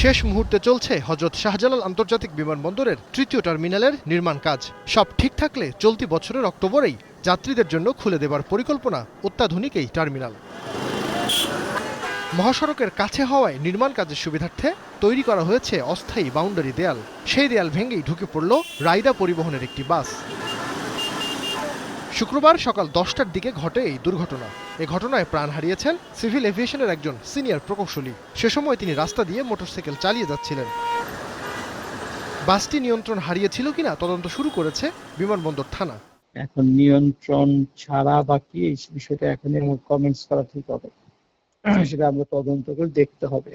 শেষ মুহূর্তে চলছে হজরত শাহজালাল আন্তর্জাতিক বিমানবন্দরের তৃতীয় টার্মিনালের নির্মাণ কাজ। সব ঠিক থাকলে চলতি বছরের অক্টোবরেই যাত্রীদের জন্য খুলে দেবার পরিকল্পনা অত্যাধুনিক এই টার্মিনাল। মহাসড়কের কাছে হওয়ায় নির্মাণ কাজের সুবিধার্থে তৈরি করা হয়েছে অস্থায়ী বাউন্ডারি দেয়াল। সেই দেয়াল ভেঙেই ঢুকে পড়ল রাইডা পরিবহনের একটি বাস। শুক্রবার সকাল দশটার দিকে ঘটে এই দুর্ঘটনা। এ ঘটনায় প্রাণ হারিয়েছেন সিভিল এভিয়েশনের একজন সিনিয়র প্রকৌশলী। সে সময় তিনি রাস্তা দিয়ে মোটরসাইকেল চালিয়ে যাচ্ছিলেন। বাসটি নিয়ন্ত্রণ হারিয়েছিল কিনা তদন্ত শুরু করেছে বিমানবন্দর থানা। এখন নিয়ন্ত্রণ ছাড়া বাকি এই বিষয়টা এখন কমেন্টস করা ঠিক হবে। সেটা আমরা তদন্ত করে দেখতে হবে?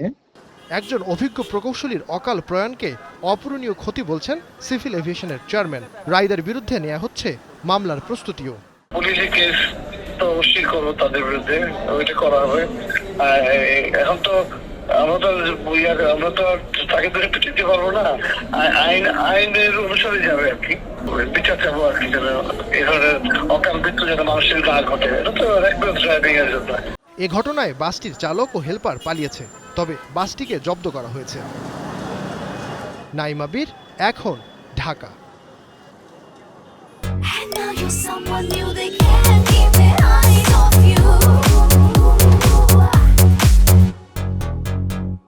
একজন অভিজ্ঞ প্রকৌশলীর অকাল প্রয়াণকে অপূরণীয় ক্ষতি বলছেন সিভিল এভিয়েশনের চেয়ারম্যান। রাইদের বিরুদ্ধে নেওয়া হচ্ছে মামলার প্রস্তুতিও। পুলিশে কেস তো অবশ্যই করব তাদের বিরুদ্ধে ওইটা করা হবে। এখন তো আমরা তো আমরা তো তাকে ধরে পিটিতে পারব না। আইন আইনের অনুসারে যাবে আর কি। বিচার চাবো আর কি যেন এই ধরনের অকাল মৃত্যু যেন মানুষের না ঘটে। এটা তো ড্রাইভিং এর জন্য। এ ঘটনায় বাসটির চালক ও হেলপার পালিয়েছে। তবে বাসটিকে জব্দ করা হয়েছে। নাইমাবির এখন ঢাকা।